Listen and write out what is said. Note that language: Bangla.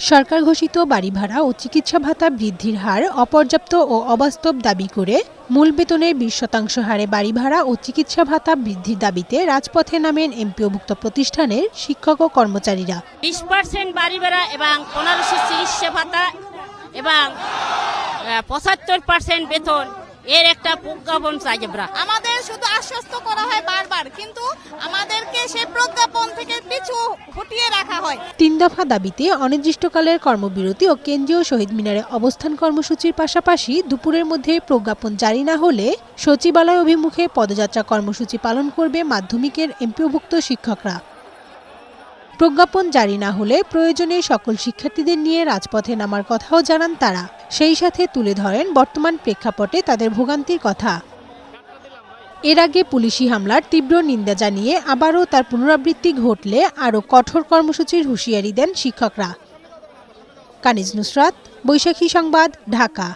সরকার ঘোষিত বাড়ি ভাড়া ও চিকিৎসা ভাতা বৃদ্ধির হার অপর্যাপ্ত ও অবাস্তব দাবি করে মূল বেতনের বিশ শতাংশ হারে বাড়ি ভাড়া ও চিকিৎসা ভাতা বৃদ্ধির দাবিতে রাজপথে নামেন এমপি এমপিওভুক্ত প্রতিষ্ঠানের শিক্ষক ও কর্মচারীরা। বিশ পার্সেন্ট বাড়ি ভাড়া এবং পনেরোশো চিকিৎসা ভাতা এবং পঁচাত্তর পার্সেন্ট বেতন এর একটা প্রজ্ঞাপন চাই আমরা। আমাদের শুধু আশ্বস্ত করা হয় বারবার কিন্তু আমাদেরকে সেই প্রজ্ঞাপন থেকে রাখা হয়। তিন দফা দাবিতে অনির্দিষ্টকালের কর্মবিরতি ও কেন্দ্রীয় শহীদ মিনারে অবস্থান কর্মসূচির পাশাপাশি দুপুরের মধ্যে প্রজ্ঞাপন জারি না হলে সচিবালয় অভিমুখে পদযাত্রা কর্মসূচি পালন করবে মাধ্যমিকের এমপিওভুক্ত শিক্ষকরা। প্রজ্ঞাপন জারি না হলে প্রয়োজনে সকল শিক্ষার্থীদের নিয়ে রাজপথে নামার কথাও জানান তারা। সেই সাথে তুলে ধরেন বর্তমান প্রেক্ষাপটে তাদের ভোগান্তির কথা। এর আগে পুলিশি হামলার তীব্র নিন্দা জানিয়ে আবারও তার পুনরাবৃত্তি ঘটলে আরও কঠোর কর্মসূচির হুঁশিয়ারি দেন শিক্ষকরা। কানিজ নুসরাত, বৈশাখী সংবাদ, ঢাকা।